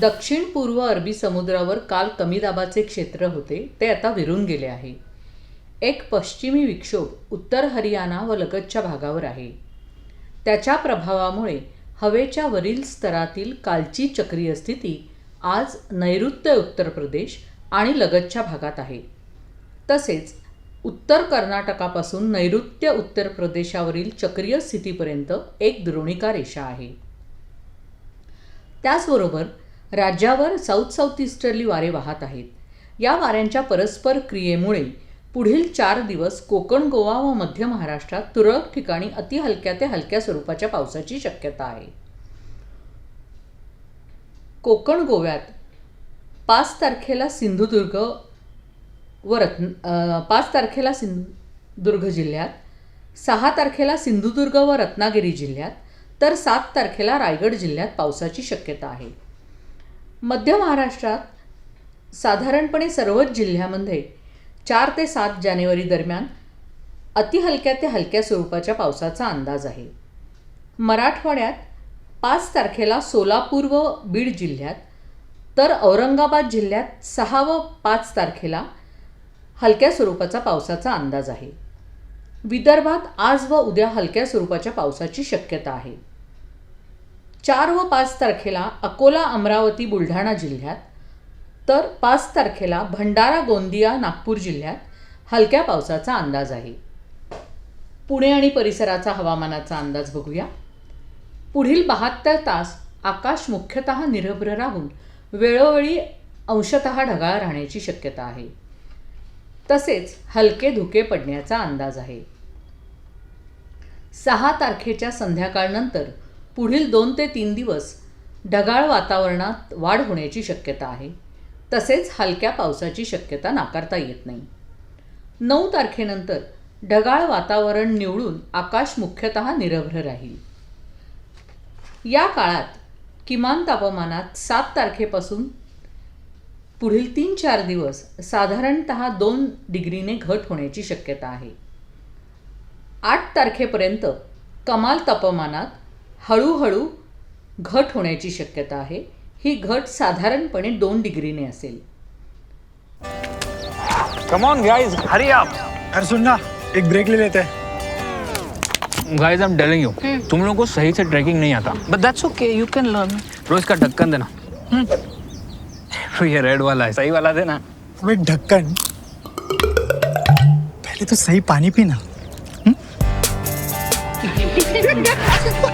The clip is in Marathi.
दक्षिण पूर्व अरबी समुद्रावर काल कमी दाबाचे क्षेत्र होते ते आता विरून गेले आहे. एक पश्चिमी विक्षोभ उत्तर हरियाणा व लगतच्या भागावर आहे. त्याच्या प्रभावामुळे हवेच्या वरील स्तरातील कालची चक्रीय स्थिती आज नैऋत्य उत्तर प्रदेश आणि लगतच्या भागात आहे. तसेच उत्तर कर्नाटकापासून नैऋत्य उत्तर प्रदेशावरील चक्रीय स्थितीपर्यंत एक द्रोणिका रेषा आहे. त्याचबरोबर राज्यावर साऊथ साऊथ इस्टर्ली वारे वाहत आहेत. या वाऱ्यांच्या परस्पर क्रियेमुळे पुढील चार दिवस कोकण गोवा व मध्य महाराष्ट्रात तुरळक ठिकाणी अतिहलक्या ते हलक्या स्वरूपाच्या पावसाची शक्यता आहे. कोकण गोव्यात पाच तारखेला सिंधुदुर्ग व रत्न पाच तारखेला सिंधुदुर्ग जिल्ह्यात सहा तारखेला सिंधुदुर्ग व रत्नागिरी जिल्ह्यात तर सात तारखेला रायगड जिल्ह्यात पावसाची शक्यता आहे. मध्य महाराष्ट्रात साधारणपणे सर्वच जिल्ह्यामध्ये चार ते सात जानेवारी दरम्यान अतिहलक्या ते हलक्या स्वरूपाच्या पावसाचा अंदाज आहे. मराठवाड्यात पाच तारखेला सोलापूर व बीड जिल्ह्यात तर औरंगाबाद जिल्ह्यात सहा व पाच तारखेला हलक्या स्वरूपाचा पावसाचा अंदाज आहे. विदर्भात आज व उद्या हलक्या स्वरूपाच्या पावसाची शक्यता आहे. चार व पाच तारखेला अकोला अमरावती बुलढाणा जिल्ह्यात तर पाच तारखेला भंडारा गोंदिया नागपूर जिल्ह्यात हलक्या पावसाचा अंदाज आहे. पुणे आणि परिसराचा हवामानाचा अंदाज बघूया. पुढील बहात्तर तास आकाश मुख्यतः निरभ्र राहून वेळोवेळी अंशतः ढगाळ राहण्याची शक्यता आहे. तसेच हलके धुके पडण्याचा अंदाज आहे. सहा तारखेच्या संध्याकाळनंतर पुढील दोन ते तीन दिवस ढगाळ वातावरणात वाढ होण्याची शक्यता आहे. तसेच हलक्या पावसाची शक्यता नाकारता येत नाही. नऊ तारखेनंतर ढगाळ वातावरण निवडून आकाश मुख्यतः निरभ्र राहील. या काळात किमान तापमानात सात तारखेपासून पुढील तीन चार दिवस साधारणत दोन डिग्रीने घट होण्याची शक्यता आहे. आठ तारखेपर्यंत कमाल तापमानात हळूहळू घट होण्याची शक्यता आहे. ही घट साधारणपणे दोन डिग्रीने असेल. Come on guys hurry up अरे सुन ना एक ब्रेक ले लेते. हैं guys I am telling you तुम लोगों को सही से ट्रैकिंग नहीं आता. But that's okay, you can learn. रोज का ढक्कन देना. ये रेड वाला है सही वाला देना. अबे ढक्कन. पहले तो सही पानी पीना.